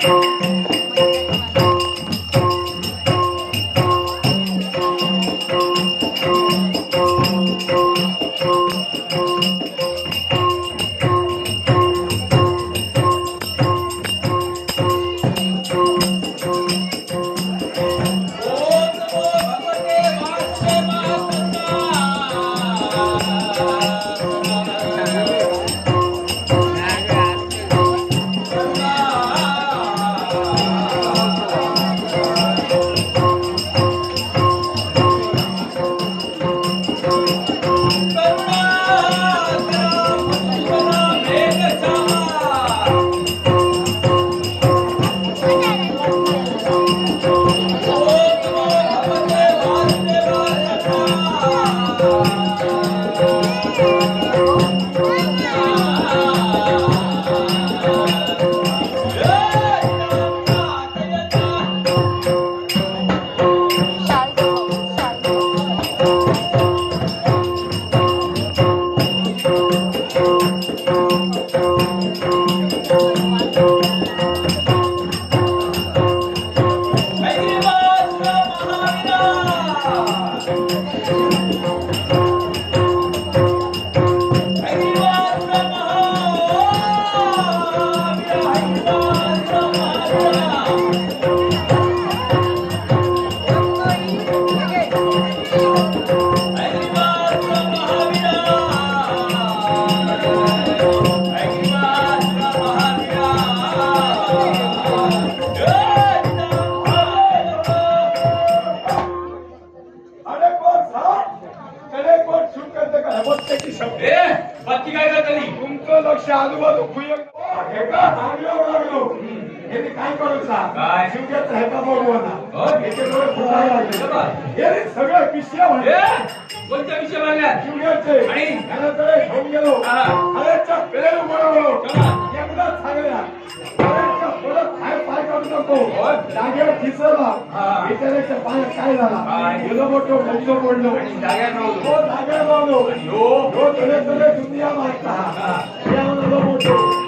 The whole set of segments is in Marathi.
Música अरे हे का चांगलं काय करू सांग? काय? शिवग्याचं फुटायला लागले. सगळे पिशव्या कोणत्या विषय मागल्या शिवग्याचे आणि? घेऊन गेलो. हा. परत पाय पाय काढू नको. जागेवर ठिसरला. बिचाऱ्याच्या पायात काय झाला. गेलो मोठं मोठं आणि जाग्यावर तळे तळे दुनिया मागता. या म्हणलो मोठो.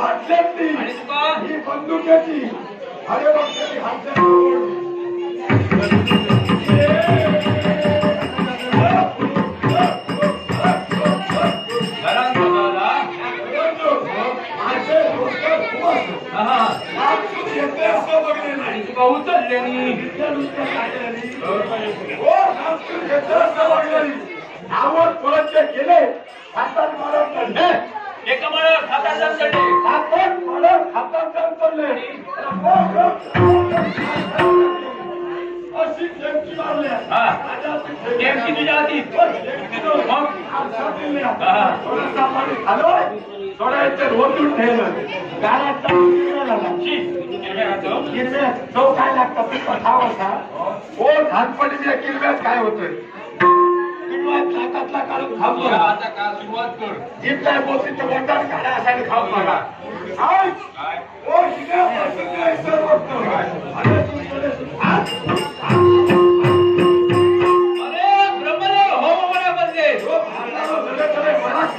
भाटल्यातली. ही बंदुकेची. अरे बापरे, हातच्या बघायला थोडासा पाणी खाल्लोय. थोडा रोजून ठेवलं. काय लागतं ते पठाव असा हो गिरव्यात काय होतंय नाकातला काढून खाऊ बघा आता का सुरुवात कर जिथल्या काढा खाऊ बघा ओ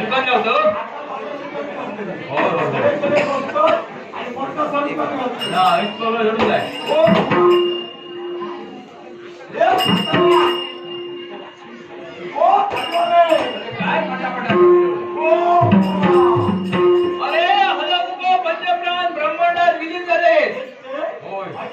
दुकान लावतो हा इतकं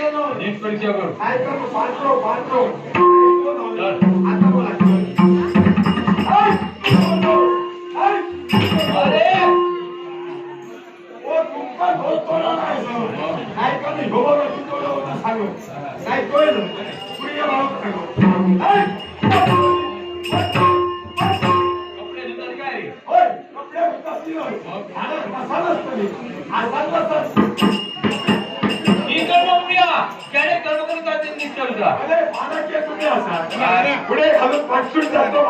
નીટ પરીક્ષા કરો આઈકનો પાંચરો પાંચરો આ તો અરે ઓ તુમકા ભોત કોના ના આઈકનો જોવાનો ચિતોડો ના સાલો સાઈ કોઈનો કુડિયા બાળક કરો કપડે નિદાર કાઈ ઓય કપડે ઉતાસી હોય આ સાલસ કરી આ સાલસ ಕಿತ್ತೋರ್ದ पुढे घालून पटसून जातो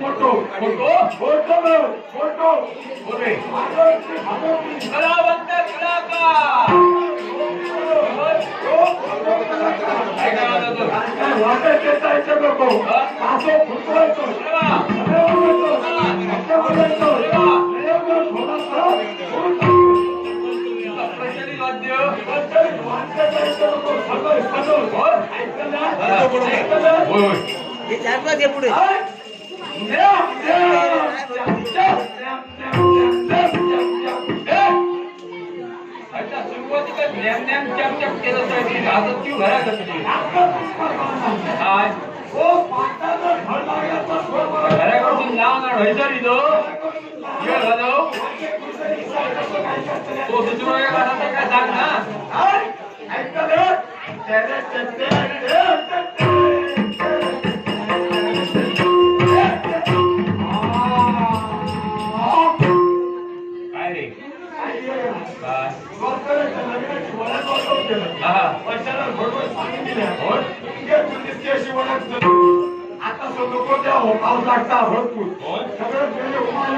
फोटो फोटो फोटो फोटो कलावंत कलाकार वाटर घेता येते लोक असं फुटवायचो फुटवायचो फुटवायचो ఎప్పుడు ઘરે ના હોય તો आता सगळं कोणत्या हो पाऊस लागता भरपूर सगळं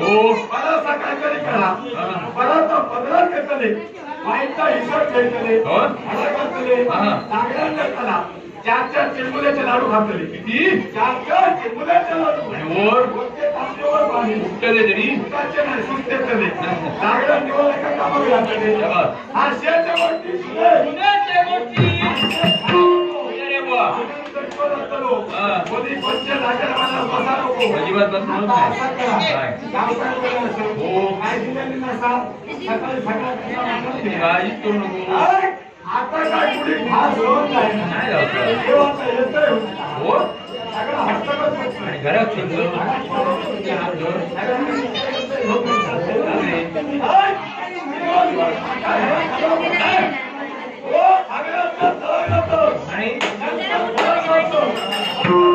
हो मला असा काहीतरी करा. मला तर पदरात घेतले वाईटचा हिशोब घेतले? मला घातले. नागरांना करा चार चार चिरमुल्याचे लाडू घातले किती चार चार चिरमुल्याचे लाडू वर कोणते तांब्यावर पाणी कुठले तरी सुताचे नाही सुतेतले नागरा निवड एका कामावर घातले. हा अजिबात बस हो. काळजीच करू नको आता काय होत नाही. हो आणि घरात सुद्धा आणि माझी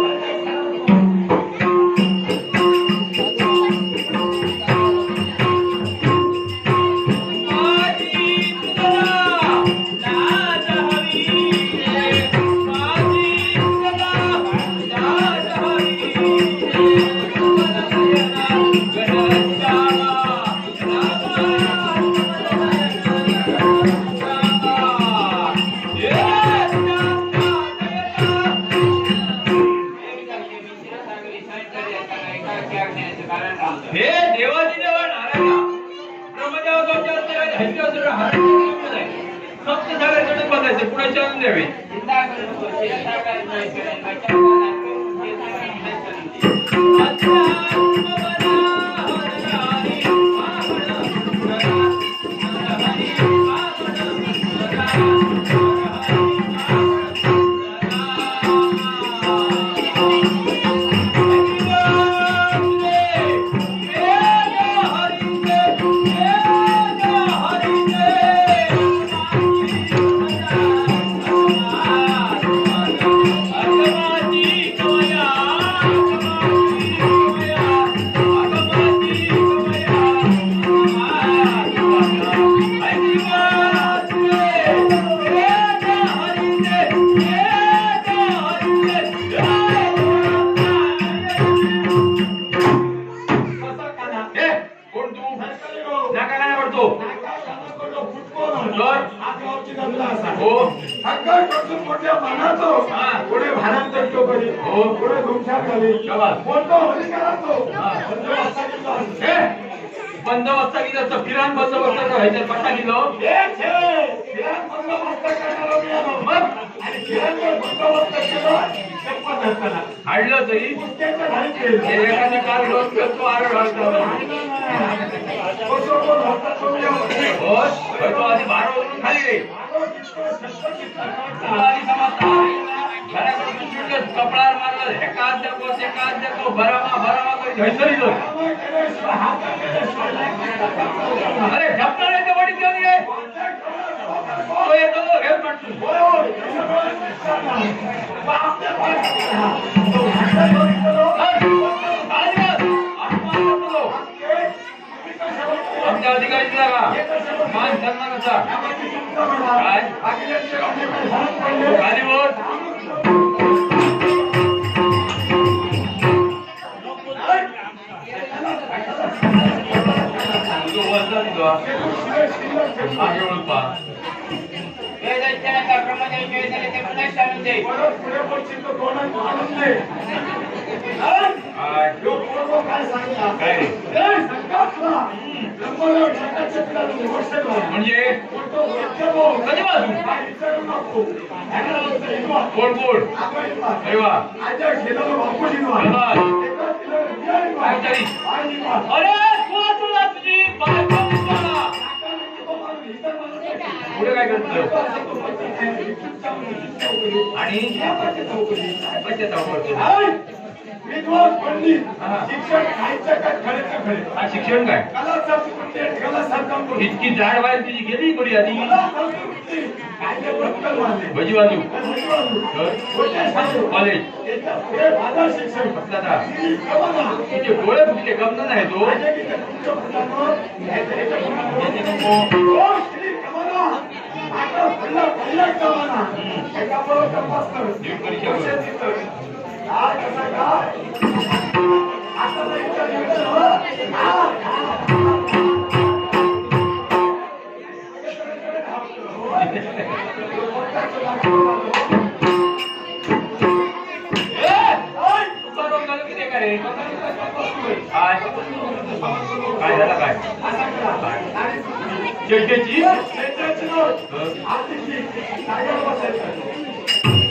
सगळं टोचून मोठ्या मानाचो हा. पुढे भारात चढतो कधी हो. पुढे धुमशात झाली शाबास. मोठं होली करायचो हा. म्हणजे असा किल्ला असतो. हे बंद वाजता की जास्त फिरान बंद वाजता का ह्याच्यात पट्टा किलो हे छे, फिरान बंदोबस्त करणारा मी आलो. मग आणि फिरानवर बंदोबस्त केला, शपथ असताना. हाडलं तरी कुस्त्याच्या घाईत गेलो. हे एखादी कार घेऊन करतो आरड घालतो बसो कोण होता तो मी आलो. हो होय तो आधी बारा वाजून खाली रे आलो तिथं, शपथ तिथं. तुला आधी समजता घराकडून सुटलं कपडावर मारलं हे काच दाखव ते काच दाखव भरावा भरावा करी घसरी जाऊ कामं केल्याशिवाय, हातात केल्याशिवाय आमच्या अधिकारी मान काय? खाली मागे वळून पहा. काय? रे? म्हणजे? कधी बाजू? कोण कोण अरे वा. काय तरी अरे तू तुला तुझी बायको दिसला. पुढे काय करतो आणि विद्वान पंडित. शिक्षण खायचं का खरेचं खरे हा शिक्षण काय? कला संस्कृती कला संकल्पना इतकी जाड व्हायला तुझी गेली कोणी आधी. कला संस्कृती कायदे प्रकल्प मानले भजी बाजू कॉलेज. शिक्षण. कमाना. तुझे डोळे फुटले गमन नाही तो. माझ्या तिथे तुमच्या मुलांवर, ह्याच्या- ह्याच्या मुलांवर. ओ, 여기까지? 네, 네, 네. 아, 특히, 나가봤어요.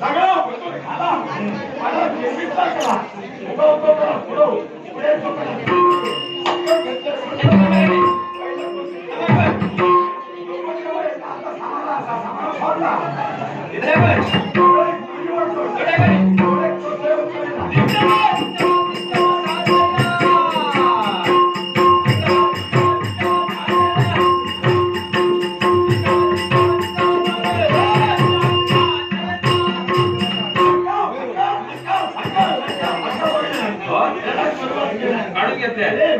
सगळा खाला मला करा उभा उभं करा पुढं पुढे सोडला হয়েছে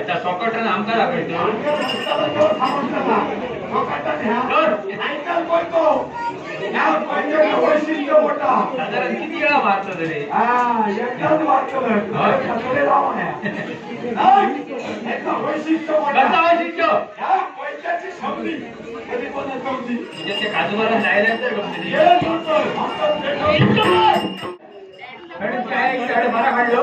এটা সকটা নাম কারা কইতে किती वेळा मारतो तरी वैशिष्ट्य वैशिष्ट्य काजू मला नाही मॅडम काय साडे बारा काढलो